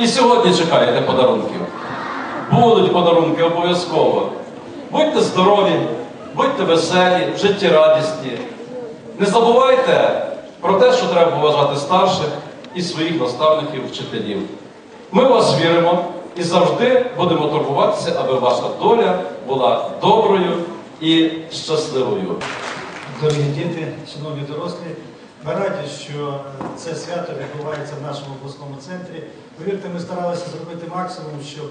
І сьогодні чекаєте подарунків. Будуть подарунки обов'язково. Будьте здорові, будьте веселі, життєрадісні. Не забувайте про те, що треба поважати старших і своїх наставників, вчителів. Ми вас віримо і завжди будемо турбуватися, аби ваша доля була доброю і щасливою. Дорогі діти, шановні дорослі, ми раді, що це свято відбувається в нашому обласному центрі. Повірте, ми старалися зробити максимум, щоб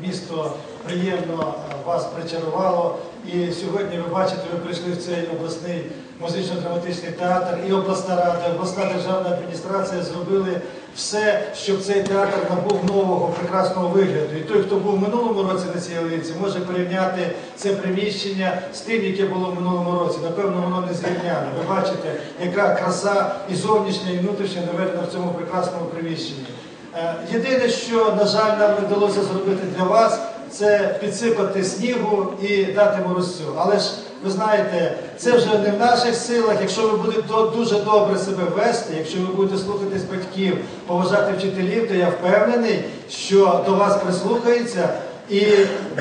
місто приємно вас причарувало. І сьогодні ви бачите, ви прийшли в цей обласний музично-драматичний театр, і обласна рада, обласна державна адміністрація зробили все, щоб цей театр набув нового прекрасного вигляду. І той, хто був в минулому році на цій ялинці, може порівняти це приміщення з тим, яке було в минулому році. Напевно, воно не зрівняне. Ви бачите, яка краса і зовнішня, і внутрішня наведена в цьому прекрасному приміщенні. Е, Єдине, що, на жаль, нам вдалося зробити для вас, це підсипати снігу і дати морозцю. Але ж ви знаєте, це вже не в наших силах. Якщо ви будете дуже добре себе вести, якщо ви будете слухатись батьків, поважати вчителів, то я впевнений, що до вас прислухаються і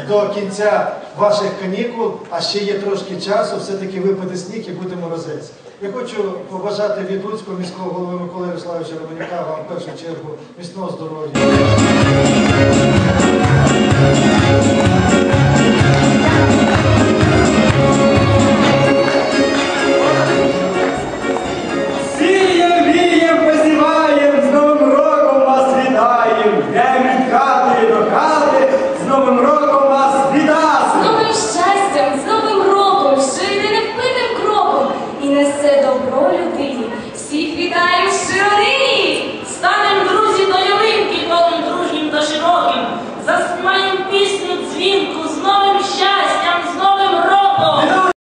до кінця ваших канікул, а ще є трошки часу, все-таки випаде сніг і буде морозець. Я хочу побажати від Луцького міського голови Миколи Ярославовича Романюка вам в першу чергу міцного здоров'я.